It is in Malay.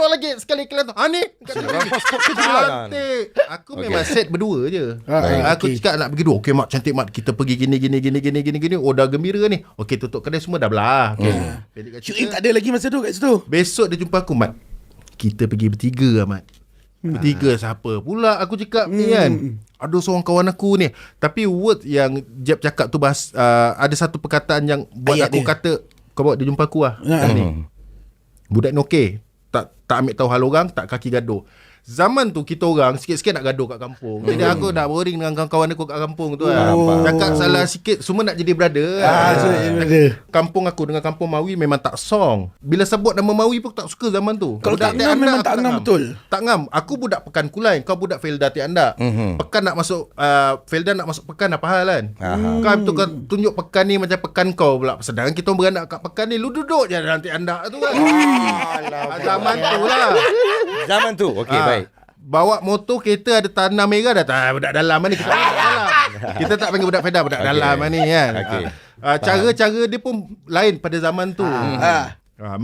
keluar lagi sekali iklan tu. Ha ni. Cantik. Aku Okey. memang set berdua je. Ah, Baik. Aku okey. cakap nak pergi dua. Okey mak, cantik mak. Kita pergi gini gini gini gini gini gini. Oh dah gembira ni. Okey tutup kedai semua dah belah. Okey. Syuk cerita, tak ada lagi masa tu kat situ. Besok dia jumpa aku Mat. Kita pergi bertiga Mat. Bertiga siapa pula aku cakap ni kan. Ada seorang kawan aku ni. Tapi word yang Jeb cakap tu bahas, uh, ada satu perkataan yang buat Ayat aku dia. kata kau bawa dia jumpa aku lah. Ha. Ni. Budak ni okey. Tak tak ambil tahu hal orang, tak kaki gaduh. Zaman tu kita orang sikit-sikit nak gaduh kat kampung. Jadi aku nak boring dengan kawan-kawan aku kat kampung tu kan. Oh. Cakap salah sikit semua nak jadi brother. Ah, kan. so, ada. Kampung aku dengan kampung Mawi memang tak song. Bila sebut nama Mawi pun tak suka zaman tu. Kalau tak Tiak ngam Andak memang tak ngam betul. Tak ngam. Aku budak Pekan Kulai, kau budak Felda Tiak Andak. Mhm. Pekan nak masuk uh, Felda nak masuk Pekan apa hal kan? Aha. Kau tu kau tunjuk Pekan ni macam Pekan kau pula. Sedangkan kita orang beranak kat Pekan ni, lu duduk je dalam Tiak Andak tu kan. Ah, zaman tu lah. Zaman tu. Okey, Ah, baik. Bawa motor kereta ada tanah merah dah tak budak dalam ni kita budak dalam. Kita tak panggil budak Felda budak Okey. dalam ni kan. Okey. Ah, cara-cara dia pun lain pada zaman tu. Ah. Ah,